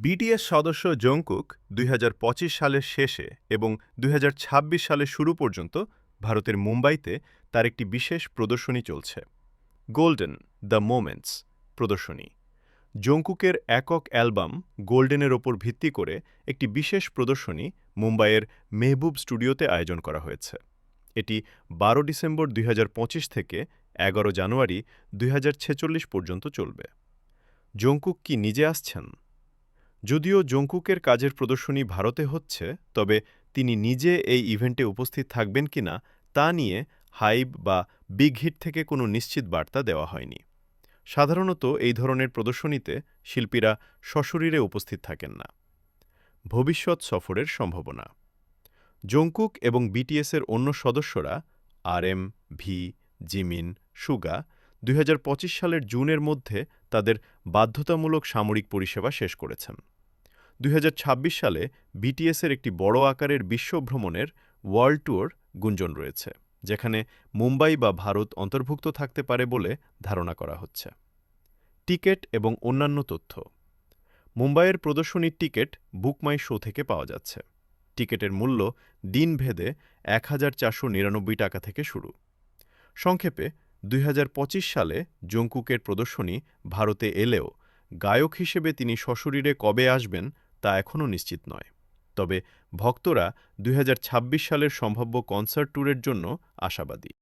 BTS সদস্য Jungkook দুই হাজার পঁচিশ সালের শেষে এবং দুই হাজার ছাব্বিশ সালের শুরু পর্যন্ত ভারতের মুম্বাইতে তার একটি বিশেষ প্রদর্শনী চলছে। গোল্ডেন দ্য মোমেন্টস প্রদর্শনী। জংকুকের একক অ্যালবাম গোল্ডেনের ওপর ভিত্তি করে একটি বিশেষ প্রদর্শনী মুম্বাইয়ের মেহবুব স্টুডিওতে আয়োজন করা হয়েছে। এটি বারো ডিসেম্বর দুই হাজার পঁচিশ থেকে এগারো জানুয়ারি দুই হাজার ছেচল্লিশ পর্যন্ত চলবে। জংকুক কি নিজে আসছেন? যদিও জংকুকের কাজের প্রদর্শনী ভারতে হচ্ছে, তবে তিনি নিজে এই ইভেন্টে উপস্থিত থাকবেন কিনা তা নিয়ে হাইব বা বিগ হিট থেকে কোনো নিশ্চিত বার্তা দেওয়া হয়নি। সাধারণত এই ধরনের প্রদর্শনীতে শিল্পীরা সশরীরে উপস্থিত থাকেন না। ভবিষ্যৎ সফরের সম্ভাবনা। জংকুক এবং বিটিএসের অন্য সদস্যরা, আরএম, ভি, জিমিন, সুগা দুই হাজার পঁচিশ সালের জুনের মধ্যে তাদের বাধ্যতামূলক সামরিক পরিষেবা শেষ করেছেন। দুই হাজার ছাব্বিশ সালে বিটিএসের একটি বড় আকারের বিশ্বভ্রমণের ওয়ার্ল্ড ট্যুর গুঞ্জন রয়েছে, যেখানে মুম্বাই বা ভারত অন্তর্ভুক্ত থাকতে পারে বলে ধারণা করা হচ্ছে। টিকেট এবং অন্যান্য তথ্য। মুম্বাইয়ের প্রদর্শনীর টিকেট বুকমাই শো থেকে পাওয়া যাচ্ছে। টিকেটের মূল্য দিনভেদে এক হাজার চারশো নিরানব্বই টাকা থেকে শুরু। সংক্ষেপে দুই হাজার পঁচিশ সালে জঙ্কুকের প্রদর্শনী ভারতে এলেও গায়ক হিসেবে তিনি সশরীরে কবে আসবেন তা এখনও নিশ্চিত নয়। তবে ভক্তরা দুই হাজার ছাব্বিশ সালের সম্ভাব্য কনসার্ট ট্যুরের জন্য আশাবাদী।